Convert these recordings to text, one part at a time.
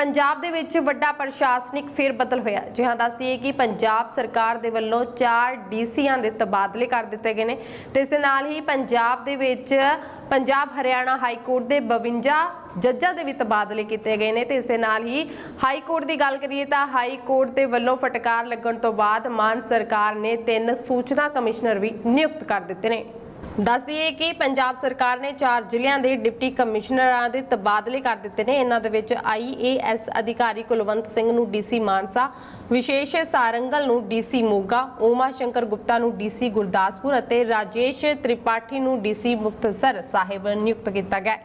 ਪੰਜਾਬ ਦੇ ਵਿੱਚ ਵੱਡਾ ਪ੍ਰਸ਼ਾਸਨਿਕ ਫੇਰ ਬਦਲ ਹੋਇਆ ਜਿਹਾਂ ਹਾਂ ਦੱਸ ਕਿ ਪੰਜਾਬ ਸਰਕਾਰ ਦੇ ਵੱਲੋਂ 4 ਡੀਸੀਆਂ ਦੇ ਤਬਾਦਲੇ ਕਰ ਦਿੱਤੇ ਗਏ ਨੇ ਤੇ ਇਸ ਦੇ ਨਾਲ ਹੀ ਪੰਜਾਬ ਦੇ ਵਿੱਚ ਪੰਜਾਬ ਹਰਿਆਣਾ ਹਾਈ ਕੋਰਟ ਦੇ 52 ਜੱਜਾਂ ਦੇ ਵੀ ਤਬਾਦਲੇ ਕੀਤੇ ਗਏ ਨੇ ਤੇ ਇਸ ਦੇ ਨਾਲ ਹੀ ਹਾਈ ਕੋਰਟ ਦੀ ਗੱਲ ਕਰੀਏ ਤਾਂ ਹਾਈ ਕੋਰਟ ਦੇ ਵੱਲੋਂ ਫਟਕਾਰ ਲੱਗਣ ਤੋਂ ਬਾਅਦ ਮਾਨ ਸਰਕਾਰ ਨੇ ਤਿੰਨ ਸੂਚਨਾ ਕਮਿਸ਼ਨਰ ਵੀ ਨਿਯੁਕਤ ਕਰ ਦਿੱਤੇ ਨੇ। ਦੱਸ ਦਈਏ ਕਿ ਪੰਜਾਬ ਸਰਕਾਰ ਨੇ ਚਾਰ ਜ਼ਿਲ੍ਹਿਆਂ ਦੇ ਡਿਪਟੀ ਕਮਿਸ਼ਨਰਾਂ ਦੇ ਤਬਾਦਲੇ ਕਰ ਦਿੱਤੇ ਨੇ। ਇਹਨਾਂ ਦੇ ਵਿੱਚ ਆਈਏਐਸ ਅਧਿਕਾਰੀ ਕੁਲਵੰਤ ਸਿੰਘ ਨੂੰ ਡੀਸੀ ਮਾਨਸਾ, ਵਿਸ਼ੇਸ਼ ਸਾਰੰਗਲ ਨੂੰ ਡੀਸੀ ਮੋਗਾ ਓਮਾ ਸ਼ੰਕਰ ਗੁਪਤਾ ਨੂੰ ਡੀਸੀ ਗੁਰਦਾਸਪੁਰ ਅਤੇ ਰਾਜੇਸ਼ ਤ੍ਰਿਪਾਠੀ ਨੂੰ ਡੀਸੀ ਮੁਕਤਸਰ ਸਾਹਿਬ ਨਿਯੁਕਤ ਕੀਤਾ ਗਿਆ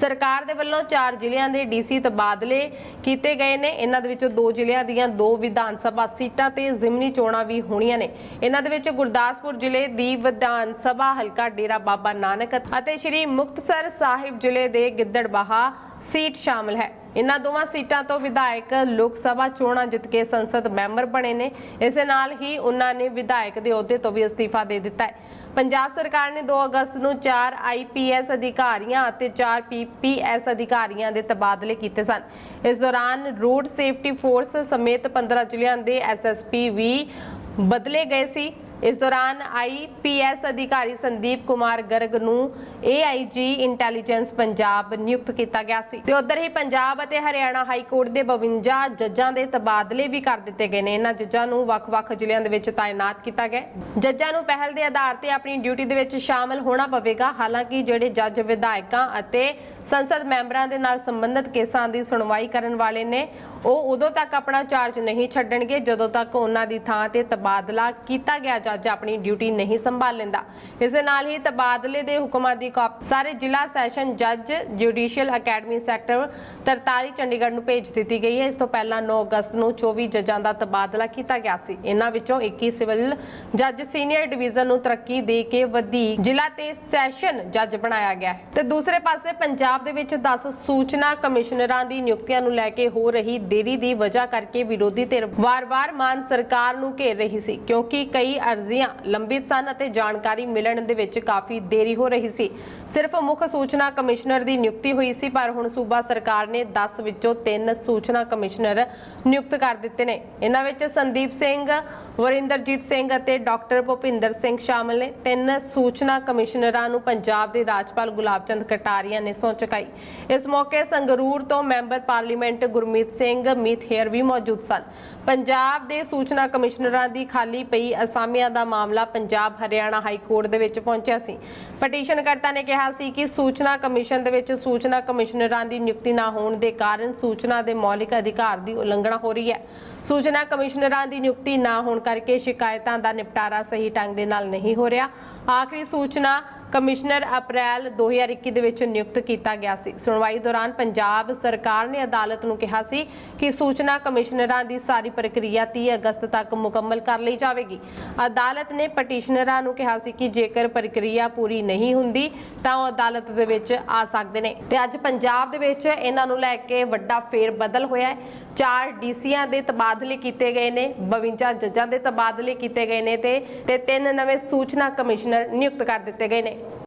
ਸਰਕਾਰ ਦੇ ਵੱਲੋਂ ਚਾਰ ਜ਼ਿਲ੍ਹਿਆਂ ਦੇ ਡੀਸੀ ਤਬਾਦਲੇ ਕੀਤੇ ਗਏ ਨੇ। ਇਹਨਾਂ ਦੇ ਵਿੱਚੋਂ ਦੋ ਜ਼ਿਲ੍ਹਿਆਂ ਦੀਆਂ ਦੋ ਵਿਧਾਨ ਸਭਾ ਸੀਟਾਂ ਤੇ ਜ਼ਿਮਨੀ ਚੋਣਾਂ ਵੀ ਹੋਣੀਆਂ ਨੇ। ਇਹਨਾਂ ਦੇ ਵਿੱਚ ਗੁਰਦਾਸਪੁਰ ਜ਼ਿਲ੍ਹੇ ਦੀ ਵਿਧਾਨ ਸਭਾ ਹਲਕਾ ਡੇਰਾ ਬਾਬਾ ਨਾਨਕ ਅਤੇ ਸ਼੍ਰੀ ਮੁਕਤਸਰ ਸਾਹਿਬ ਜ਼ਿਲ੍ਹੇ ਦੇ ਗਿੱਦੜਬਾਹਾ ਸੀਟ ਸ਼ਾਮਲ ਹੈ। ਇਹਨਾਂ ਦੋਵਾਂ ਸੀਟਾਂ ਤੋਂ ਵਿਧਾਇਕ ਲੋਕ ਸਭਾ ਚੋਣਾਂ ਜਿੱਤ ਕੇ ਸੰਸਦ ਮੈਂਬਰ ਬਣੇ ਨੇ। ਇਸੇ ਨਾਲ ਹੀ ਉਹਨਾਂ ਨੇ ਵਿਧਾਇਕ ਦੇ ਅਹੁਦੇ ਤੋਂ ਵੀ ਅਸਤੀਫਾ ਦੇ ਦਿੱਤਾ ਹੈ। ਪੰਜਾਬ ਸਰਕਾਰ ਨੇ 2 ਅਗਸਤ ਨੂੰ 4 ਆਈਪੀਐਸ ਅਧਿਕਾਰੀਆਂ ਅਤੇ 4 ਪੀਪੀਐਸ ਅਧਿਕਾਰੀਆਂ ਦੇ ਤਬਾਦਲੇ ਕੀਤੇ ਸਨ। ਇਸ ਦੌਰਾਨ ਰੋਡ ਸੇਫਟੀ ਫੋਰਸ ਸਮੇਤ 15 ਜ਼ਿਲ੍ਹਿਆਂ ਦੇ ਐਸਐਸਪੀ ਵੀ ਬਦਲੇ ਗਏ ਸੀ। ਇਸ ਦੌਰਾਨ ਆਈਪੀਐਸ ਅਧਿਕਾਰੀ ਸੰਦੀਪ ਕੁਮਾਰ ਗਰਗ ਨੂੰ ਏਆਈਜੀ ਇੰਟੈਲੀਜੈਂਸ ਪੰਜਾਬ ਨਿਯੁਕਤ ਕੀਤਾ ਗਿਆ ਸੀ। ਤੇ ਉਧਰ ਹੀ ਪੰਜਾਬ ਅਤੇ ਹਰਿਆਣਾ ਹਾਈ ਕੋਰਟ ਦੇ 52 ਜੱਜਾਂ ਦੇ ਤਬਾਦਲੇ ਵੀ ਕਰ ਦਿੱਤੇ ਗਏ ਨੇ। ਇਹਨਾਂ ਜੱਜਾਂ ਨੂੰ ਵੱਖ-ਵੱਖ ਜ਼ਿਲ੍ਹਿਆਂ ਦੇ ਵਿੱਚ ਤਾਇਨਾਤ ਕੀਤਾ ਗਿਆ ਜੱਜਾਂ ਨੂੰ ਪਹਿਲ ਦੇ ਆਧਾਰ ਤੇ ਆਪਣੀ ਡਿਊਟੀ ਦੇ ਵਿੱਚ ਸ਼ਾਮਲ ਹੋਣਾ ਪਵੇਗਾ। ਹਾਲਾਂਕਿ ਜਿਹੜੇ ਜੱਜ, ਵਿਧਾਇਕਾਂ ਅਤੇ ਸੰਸਦ ਮੈਂਬਰਾਂ ਦੇ ਨਾਲ ਸੰਬੰਧਿਤ ਕੇਸਾਂ ਦੀ ਸੁਣਵਾਈ ਕਰਨ ਵਾਲੇ ਨੇ, ਉਹ ਉਦੋਂ ਤੱਕ ਆਪਣਾ ਚਾਰਜ ਨਹੀਂ ਛੱਡਣਗੇ, ਜਦੋਂ ਤੱਕ ਉਹਨਾਂ ਦੀ ਥਾਂ ਤੇ ਤਬਾਦਲਾ ਕੀਤਾ ਗਿਆ ਜੱਜ ਆਪਣੀ ਡਿਊਟੀ ਨਹੀਂ ਸੰਭਾਲ ਲੈਂਦਾ। ਇਸ ਦੇ ਨਾਲ ਹੀ ਤਬਾਦਲੇ ਦੇ ਹੁਕਮਾਂ ਦੀ ਕਾਪੀ ਸਾਰੇ ਜ਼ਿਲ੍ਹਾ ਸੈਸ਼ਨ ਜੱਜ, ਜੁਡੀਸ਼ੀਅਲ ਅਕੈਡਮੀ ਸੈਕਟਰ 43 ਚੰਡੀਗੜ੍ਹ ਨੂੰ ਭੇਜ ਦਿੱਤੀ ਗਈ ਹੈ। ਇਸ ਤੋਂ ਪਹਿਲਾਂ 9 ਅਗਸਤ ਨੂੰ 24 ਜੱਜਾਂ ਦਾ ਤਬਾਦਲਾ ਕੀਤਾ ਗਿਆ ਸੀ। ਇਹਨਾਂ ਵਿੱਚੋਂ 21 ਸਿਵਲ ਜੱਜ ਸੀਨੀਅਰ ਡਿਵੀਜ਼ਨ ਨੂੰ ਤਰੱਕੀ ਦੇ ਕੇ ਵਧੀਕ ਜ਼ਿਲ੍ਹਾ ਤੇ ਸੈਸ਼ਨ ਜੱਜ ਬਣਾਇਆ ਗਿਆ ਤੇ ਦੂਸਰੇ ਪਾਸੇ ਪੰਜਾਬ ਦੇ ਵਿੱਚ 10 ਸੂਚਨਾ ਕਮਿਸ਼ਨਰਾਂ ਦੀ ਨਿਯੁਕਤੀਆਂ ਨੂੰ ਲੈ ਕੇ ਹੋ ਰਹੀ ਦੇਰੀ ਦੀ ਵਜ੍ਹਾ ਕਰਕੇ ਵਿਰੋਧੀ ਧਿਰ ਵਾਰ-ਵਾਰ ਮਾਨ ਸਰਕਾਰ ਨੂੰ ਘੇਰ ਰਹੀ ਸੀ, ਕਿਉਂਕਿ ਕਈ ਅਰਜ਼ੀਆਂ ਲੰਬਿਤ ਸਨ ਅਤੇ ਜਾਣਕਾਰੀ ਮਿਲਣ ਦੇ ਵਿੱਚ ਕਾਫੀ ਦੇਰੀ ਹੋ ਰਹੀ ਸੀ। ਸਿਰਫ ਮੁੱਖ ਸੂਚਨਾ ਕਮਿਸ਼ਨਰ ਦੀ ਨਿਯੁਕਤੀ ਹੋਈ ਸੀ, ਪਰ ਹੁਣ ਸੂਬਾ ਸਰਕਾਰ ਨੇ 10 ਵਿੱਚੋਂ 3 ਸੂਚਨਾ ਕਮਿਸ਼ਨਰ ਨਿਯੁਕਤ ਕਰ ਦਿੱਤੇ ਨੇ। ਇਹਨਾਂ ਵਿੱਚ ਸੰਦੀਪ ਸਿੰਘ, ਵਰਿੰਦਰਜੀਤ ਸਿੰਘ ਅਤੇ ਡਾਕਟਰ ਭੁਪਿੰਦਰ ਸਿੰਘ ਸ਼ਾਮਲ ਨੇ। ਤਿੰਨ ਸੂਚਨਾ ਕਮਿਸ਼ਨਰਾਂ ਨੂੰ ਪੰਜਾਬ ਦੇ ਰਾਜਪਾਲ ਗੁਲਾਬਚੰਦ ਕਟਾਰੀਆ ਨੇ ਸਹੁੰ ਚੁਕਾਈ। ਇਸ ਮੌਕੇ ਸੰਗਰੂਰ ਤੋਂ ਮੈਂਬਰ ਪਾਰਲੀਮੈਂਟ ਗੁਰਮੀਤ ਸਿੰਘ ਮੀਥੇਰ ਵੀ ਮੌਜੂਦ ਸਨ। ਪੰਜਾਬ ਦੇ ਸੂਚਨਾ ਕਮਿਸ਼ਨਰਾਂ ਦੀ ਖਾਲੀ ਪਈ ਅਸਾਮੀਆਂ ਦਾ ਮਾਮਲਾ ਪੰਜਾਬ ਹਰਿਆਣਾ ਹਾਈ ਕੋਰਟ ਦੇ ਵਿੱਚ ਪਹੁੰਚਿਆ ਸੀ। ਪਟੀਸ਼ਨਕਰਤਾ ਨੇ ਕਿਹਾ ਸੀ ਕਿ ਸੂਚਨਾ ਕਮਿਸ਼ਨ ਦੇ ਵਿੱਚ ਸੂਚਨਾ ਕਮਿਸ਼ਨਰਾਂ ਦੀ ਨਿਯੁਕਤੀ ਨਾ ਹੋਣ ਦੇ ਕਾਰਨ ਸੂਚਨਾ ਦੇ ਮੌਲਿਕ ਅਧਿਕਾਰ ਦੀ ਉਲੰਘਣਾ ਹੋ ਰਹੀ ਹੈ। ਸੂਚਨਾ ਕਮਿਸ਼ਨਰਾਂ ਦੀ ਨਿਯੁਕਤੀ ਨਾ ਹੋਣ ਕਰਕੇ ਸ਼ਿਕਾਇਤਾਂ ਦਾ ਨਿਪਟਾਰਾ ਸਹੀ ਢੰਗ ਦੇ ਨਾਲ ਨਹੀਂ ਹੋ ਰਿਹਾ। ਆਖਰੀ ਸੂਚਨਾ ਕਮਿਸ਼ਨਰ ਅਪ੍ਰੈਲ 2021 ਦੇ ਵਿੱਚ ਨਿਯੁਕਤ ਕੀਤਾ ਗਿਆ ਸੀ। ਸੁਣਵਾਈ ਦੌਰਾਨ ਪੰਜਾਬ ਸਰਕਾਰ ਨੇ ਅਦਾਲਤ ਨੂੰ ਕਿਹਾ ਸੀ ਕਿ ਸੂਚਨਾ ਕਮਿਸ਼ਨਰਾਂ ਦੀ ਸਾਰੀ ਪ੍ਰਕਿਰਿਆ 30 ਅਗਸਤ ਤੱਕ ਮੁਕੰਮਲ ਕਰ ਲਈ ਜਾਵੇਗੀ। ਅਦਾਲਤ ਨੇ ਪਟੀਸ਼ਨਰਾਂ ਨੂੰ ਕਿਹਾ ਸੀ ਕਿ ਜੇਕਰ ਪ੍ਰਕਿਰਿਆ ਪੂਰੀ ਨਹੀਂ ਹੁੰਦੀ, ਤਾਂ ਉਹ ਅਦਾਲਤ ਦੇ ਵਿੱਚ ਆ ਸਕਦੇ ਨੇ। ਤੇ ਅੱਜ ਪੰਜਾਬ ਦੇ ਵਿੱਚ ਇਹਨਾਂ ਨੂੰ ਲੈ ਕੇ ਵੱਡਾ ਫੇਰ ਬਦਲ ਹੋਇਆ ਹੈ। ਚਾਰ ਡੀਸੀਆਂ ਦੇ ਤਬਾਦਲੇ ਕੀਤੇ ਗਏ ਨੇ 52 ਜੱਜਾਂ ਦੇ ਤਬਾਦਲੇ ਕੀਤੇ ਗਏ ਨੇ ਤੇ ਤੇ ਤਿੰਨ ਨਵੇਂ ਸੂਚਨਾ ਕਮਿਸ਼ਨਰ ਨਿਯੁਕਤ ਕਰ ਦਿੱਤੇ ਗਏ ਨੇ।